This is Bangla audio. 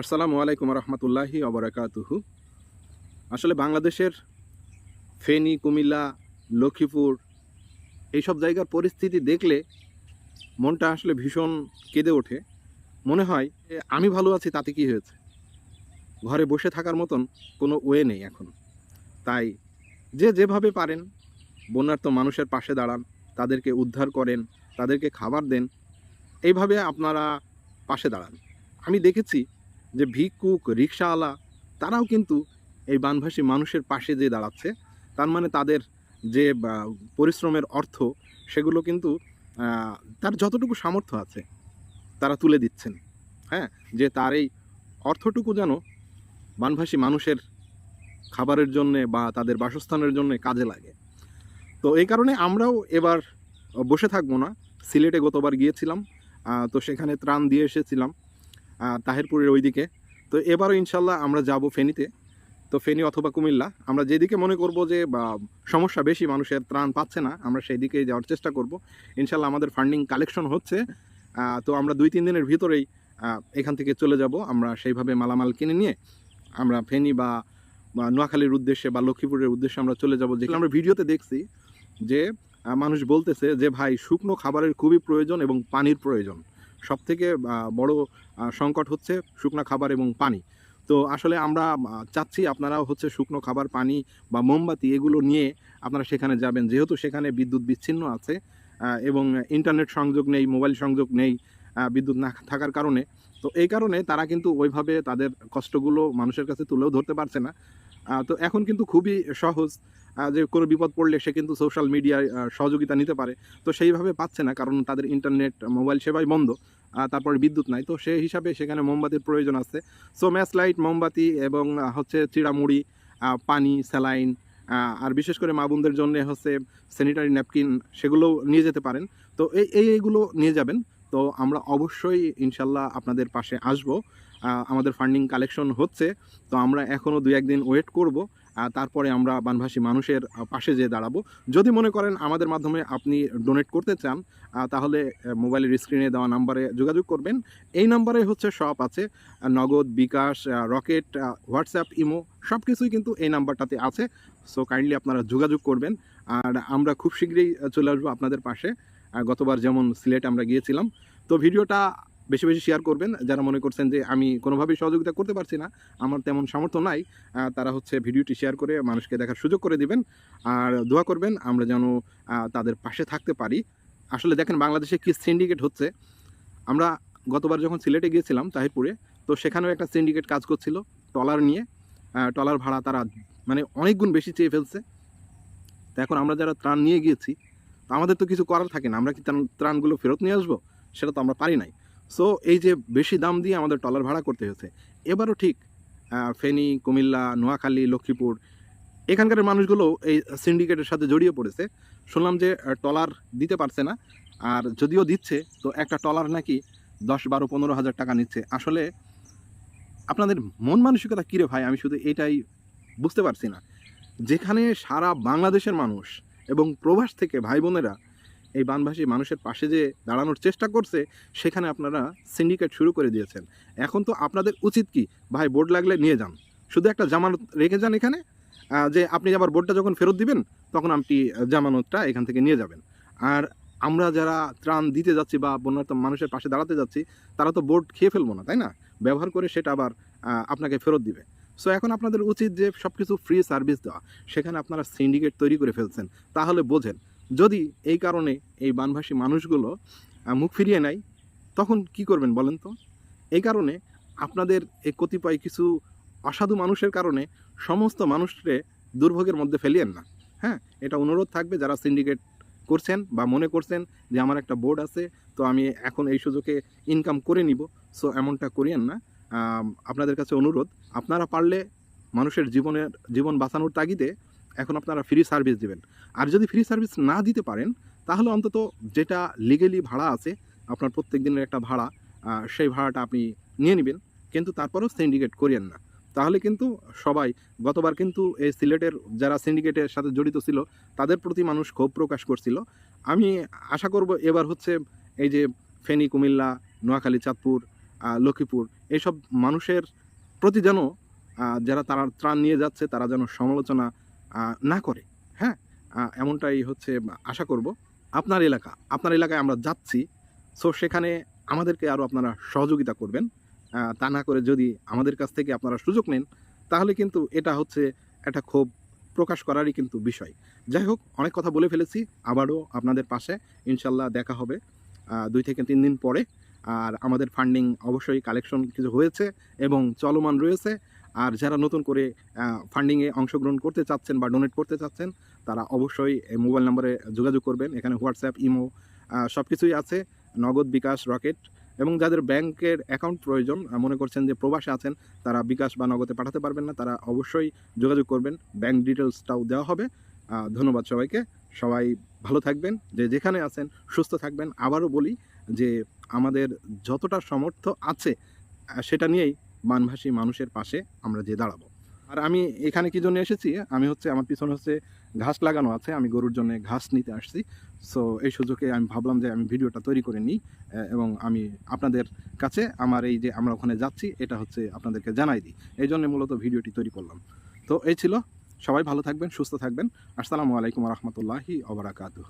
আসসালামু আলাইকুম রহমতুল্লাহি অবরাকাতুহু আসলে বাংলাদেশের ফেনী, কুমিল্লা, লক্ষ্মীপুর এইসব জায়গার পরিস্থিতি দেখলে মনটা আসলে ভীষণ কেঁদে ওঠে। মনে হয় আমি ভালো আছি, তাতে কি হয়েছে? ঘরে বসে থাকার মতন কোনো ওয়ে নেই এখন। তাই যে যেভাবে পারেন, বন্যার্ত মানুষের পাশে দাঁড়ান, তাদেরকে উদ্ধার করেন, তাদেরকে খাবার দেন, এইভাবে আপনারা পাশে দাঁড়ান। আমি দেখেছি যে ভিক্ষুক রিক্সাওয়ালা তারাও কিন্তু এই বানভাসী মানুষের পাশে যে দাঁড়াচ্ছে। তার মানে তাদের যে পরিশ্রমের অর্থ, সেগুলো কিন্তু তার যতটুকু সামর্থ্য আছে, তারা তুলে দিচ্ছেন। হ্যাঁ? যে তার এই অর্থটুকু যেন বানভাসী মানুষের খাবারের জন্যে বা তাদের বাসস্থানের জন্য কাজে লাগে। তো এই কারণে আমরাও এবার বসে থাকব না। সিলেটে গতবার গিয়েছিলাম তো সেখানে ত্রাণ দিয়ে এসেছিলাম। তাহেরপুরের ওইদিকে। তো এবারও ইনশাল্লাহ আমরা যাব ফেনীতে। তো ফেনী অথবা কুমিল্লা আমরা যেদিকে মনে করব যে বা, সমস্যা বেশি মানুষের ত্রাণ পাচ্ছে না আমরা সেই দিকেই যাওয়ার চেষ্টা করব। ইনশাল্লাহ আমাদের ফান্ডিং কালেকশন হচ্ছে। তো আমরা দুই তিন দিনের ভিতরেই এখান থেকে চলে যাব। আমরা সেইভাবে মালামাল কিনে নিয়ে আমরা ফেনী বা নোয়াখালীর উদ্দেশ্যে বা লক্ষ্মীপুরের উদ্দেশ্যে আমরা চলে যাব। যেগুলো আমরা ভিডিওতে দেখছি যে মানুষ বলতেছে যে ভাই শুকনো খাবারের খুবই প্রয়োজন এবং পানির প্রয়োজন। সব থেকে বড় সংকট হচ্ছে শুকনো খাবার এবং পানি। তো আসলে আমরা চাচ্ছি আপনারাও হচ্ছে শুকনো খাবার, পানি বা মোমবাতি এগুলো নিয়ে আপনারা সেখানে যাবেন। যেহেতু সেখানে বিদ্যুৎ বিচ্ছিন্ন আছে এবং ইন্টারনেট সংযোগ নেই, মোবাইল সংযোগ নেই বিদ্যুৎ না থাকার কারণে। তো এই কারণে তারা কিন্তু ওইভাবে তাদের কষ্টগুলো মানুষের কাছে তুলেও ধরতে পারছে না। তো এখন কিন্তু খুবই সহজ। যে কোনো বিপদ পড়লে সে কিন্তু সোশ্যাল মিডিয়ায় সহযোগিতা নিতে পারে। তো সেইভাবে পাচ্ছে না, কারণ তাদের ইন্টারনেট মোবাইল সেবাই বন্ধ তারপরে বিদ্যুৎ নাই। তো সেই হিসাবে সেখানে মোমবাতির প্রয়োজন আছে। সো ম্যাচ লাইট মোমবাতি এবং হচ্ছে চিড়ামুড়ি পানি, স্যালাইন আর বিশেষ করে মা বোনদের জন্য হচ্ছে স্যানিটারি ন্যাপকিন সেগুলোও নিয়ে যেতে পারেন। তো এই এই, এইগুলো নিয়ে যাবেন। তো আমরা অবশ্যই ইনশাল্লাহ আপনাদের পাশে আসব। আমাদের ফান্ডিং কালেকশন হচ্ছে। তো আমরা এখনও দু একদিন ওয়েট করব। তারপরে আমরা বানভাসী মানুষের পাশে যেয়ে দাঁড়াবো। যদি মনে করেন আমাদের মাধ্যমে আপনি ডোনেট করতে চান তাহলে মোবাইলের স্ক্রিনে দেওয়া নাম্বারে যোগাযোগ করবেন। এই নাম্বারে হচ্ছে সব আছে নগদ, বিকাশ রকেট হোয়াটসঅ্যাপ ইমো সব কিছুই কিন্তু এই নাম্বারটাতে আছে। সো কাইন্ডলি আপনারা যোগাযোগ করবেন। আর আমরা খুব শীঘ্রই চলে আসব আপনাদের পাশে। গতবার যেমন সিলেট আমরা গিয়েছিলাম। তো, ভিডিওটা বেশি বেশি শেয়ার করবেন। যারা মনে করছেন যে আমি কোনোভাবেই সহযোগিতা করতে পারছি না, আমার তেমন সামর্থ্য নাই তারা হচ্ছে ভিডিওটি শেয়ার করে মানুষকে দেখার সুযোগ করে দিবেন। আর দোয়া করবেন, আমরা যেন তাদের পাশে থাকতে পারি। আসলে দেখেন, বাংলাদেশে কি সিন্ডিকেট হচ্ছে? আমরা গতবার যখন সিলেটে গিয়েছিলাম তাহিরপুরে, তো সেখানেও একটা সিন্ডিকেট কাজ করছিল, টলার নিয়ে। টলার ভাড়া তারা মানে অনেক গুণ বেশি চেয়ে ফেলছে। তো এখন আমরা যারা ত্রাণ নিয়ে গিয়েছি আমাদের তো কিছু করার থাকে না। আমরা কি ত্রাণ- ত্রাণগুলো ফেরত নিয়ে আসব? সেটা তো আমরা পারি নাই। সো এই যে বেশি দাম দিয়ে আমাদের টলার ভাড়া করতে হয়েছে এবারও ঠিক ফেনী, কুমিল্লা, নোয়াখালী, লক্ষ্মীপুর, এখানকার মানুষগুলো এই সিন্ডিকেটের সাথে জড়িয়ে পড়েছে। শুনলাম যে টলার দিতে পারছে না, আর যদিও দিচ্ছে, তো একটা টলার নাকি দশ, বারো, পনেরো হাজার টাকা নিচ্ছে। আসলে আপনাদের মন মানসিকতা কী রে ভাই? আমি শুধু এটাই বুঝতে পারছি না। যেখানে সারা বাংলাদেশের মানুষ এবং প্রবাস থেকে ভাই বোনেরা এই বানভাসী মানুষের পাশে যে দাঁড়ানোর চেষ্টা করছে, সেখানে আপনারা সিন্ডিকেট শুরু করে দিয়েছেন। এখন তো আপনাদের উচিত কি? ভাই, বোর্ড লাগলে নিয়ে যান। শুধু একটা জামানত রেখে যান এখানে যে আপনি আবার বোর্ডটা যখন ফেরত দিবেন, তখন আপনি জামানতটা এখান থেকে নিয়ে যাবেন। আর আমরা যারা ত্রাণ দিতে যাচ্ছি বা বন্যার্ত মানুষের পাশে দাঁড়াতে যাচ্ছি, তারা তো বোর্ড খেয়ে ফেলব না, তাই না? ব্যবহার করে সেটা আবার আপনাকে ফেরত দিবে। সো এখন আপনাদের উচিত যে সব কিছু ফ্রি সার্ভিস দেওয়া। সেখানে আপনারা সিন্ডিকেট তৈরি করে ফেলছেন। তাহলে বোঝেন যদি এই কারণে এই বানভাসী মানুষগুলো মুখ ফিরিয়ে নেয়, তখন কি করবেন বলেন তো? এই কারণে আপনাদের এই কতিপয় কিছু অসাধু মানুষের কারণে সমস্ত মানুষকে দুর্ভোগের মধ্যে ফেলিয়েন না। হ্যাঁ এটা অনুরোধ থাকবে যারা সিন্ডিকেট করছেন বা মনে করছেন যে আমার একটা বোর্ড আছে, তো আমি এখন এই সুযোগে ইনকাম করে নিব সো এমনটা করিয়েন না। আপনাদের কাছে অনুরোধ, আপনারা পারলে মানুষের জীবনের, জীবন বাঁচানোর তাগিদে এখন আপনারা ফ্রি সার্ভিস দিবেন। আর যদি ফ্রি সার্ভিস না দিতে পারেন, তাহলে অন্তত যেটা লিগেলি ভাড়া আছে, আপনার প্রত্যেক দিনের একটা ভাড়া সেই ভাড়াটা আপনি নিয়ে নেবেন। কিন্তু তারপরেও সিন্ডিকেট করিয়েন না। তাহলে কিন্তু সবাই, গতবার কিন্তু এই সিলেটের যারা সিন্ডিকেটের সাথে জড়িত ছিল, তাদের প্রতি মানুষ ক্ষোভ প্রকাশ করছিল। আমি আশা করব এবার হচ্ছে এই যে ফেনী, কুমিল্লা, নোয়াখালী, চাঁদপুর লক্ষ্মীপুর এইসব মানুষের প্রতি যেন যারা তারা ত্রাণ নিয়ে যাচ্ছে, তারা যেন সমালোচনা না করে হ্যাঁ? এমনটাই হচ্ছে আশা করব। আপনার এলাকা, আপনার এলাকায় আমরা যাচ্ছি সো সেখানে আমাদেরকে আরও আপনারা সহযোগিতা করবেন। তা না করে যদি আমাদের কাছ থেকে আপনারা সুযোগ নেন, তাহলে কিন্তু এটা হচ্ছে একটা ক্ষোভ প্রকাশ করারই কিন্তু বিষয়। যাই হোক, অনেক কথা বলে ফেলেছি, আবারও আপনাদের পাশে, ইনশাল্লাহ দেখা হবে দুই থেকে তিন দিন পরে। আর আমাদের ফান্ডিং অবশ্যই কালেকশন কিছু হয়েছে এবং চলমান রয়েছে। আর যারা নতুন করে ফান্ডিংয়ে অংশগ্রহণ করতে চাচ্ছেন বা ডোনেট করতে চাচ্ছেন, তারা অবশ্যই মোবাইল নম্বরে যোগাযোগ করবেন। এখানে হোয়াটসঅ্যাপ ইমো সব কিছুই আছে। নগদ বিকাশ, রকেট এবং যাদের ব্যাংকের অ্যাকাউন্ট প্রয়োজন মনে করছেন যে প্রবাসে আছেন, তারা বিকাশ বা নগদে পাঠাতে পারবেন না। তারা অবশ্যই যোগাযোগ করবেন। ব্যাংক ডিটেলসটাও দেওয়া হবে। ধন্যবাদ সবাইকে। সবাই ভালো থাকবেন। যে যেখানে আছেন, সুস্থ থাকবেন। আবারও বলি যে আমাদের যতটা সামর্থ্য আছে সেটা নিয়েই মানভাসী মানুষের পাশে আমরা যে দাঁড়াবো। আর আমি এখানে কি জন্য এসেছি? আমি হচ্ছে, আমার পিছনে হচ্ছে ঘাস লাগানো আছে। আমি গরুর জন্য ঘাস নিতে আসছি। সো এই সুযোগে আমি ভাবলাম যে আমি ভিডিওটা তৈরি করে নিই এবং আমি আপনাদের কাছে আমার এই যে আমরা ওখানে যাচ্ছি, এটা হচ্ছে আপনাদেরকে জানাই দিই। এই জন্য মূলত ভিডিওটি তৈরি করলাম। তো এই ছিল। সবাই ভালো থাকবেন, সুস্থ থাকবেন। আসসালামু আলাইকুম রহমতুল্লাহি অবরাকাতুহ